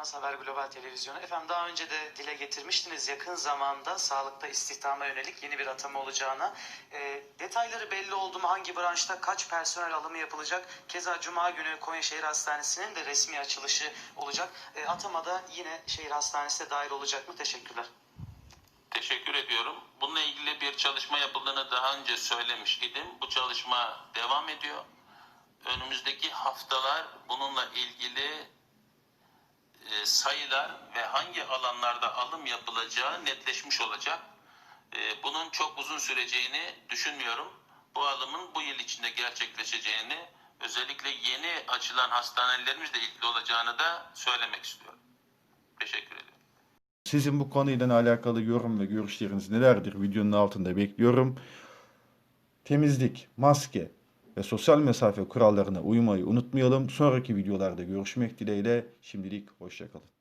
Canaz Haber Global Televizyonu. Efendim daha önce de dile getirmiştiniz yakın zamanda sağlıkta istihdama yönelik yeni bir atama olacağına. E, detayları belli oldu mu? Hangi branşta kaç personel alımı yapılacak? Keza Cuma günü Konya Şehir Hastanesi'nin de resmi açılışı olacak. E, atamada yine şehir hastanesi dahil olacak mı? Teşekkürler. Teşekkür ediyorum. Bununla ilgili bir çalışma yapıldığını daha önce söylemiş idim. Bu çalışma devam ediyor. Önümüzdeki haftalar bununla ilgili sayılar ve hangi alanlarda alım yapılacağı netleşmiş olacak. E, Bunun çok uzun süreceğini düşünmüyorum. Bu alımın bu yıl içinde gerçekleşeceğini, özellikle yeni açılan hastanelerimizle ilgili olacağını da söylemek istiyorum. Teşekkür ederim. Sizin bu konuyla alakalı yorum ve görüşleriniz nelerdir? Videonun altında bekliyorum. Temizlik, maske ve sosyal mesafe kurallarına uymayı unutmayalım. Sonraki videolarda görüşmek dileğiyle. Şimdilik hoşçakalın.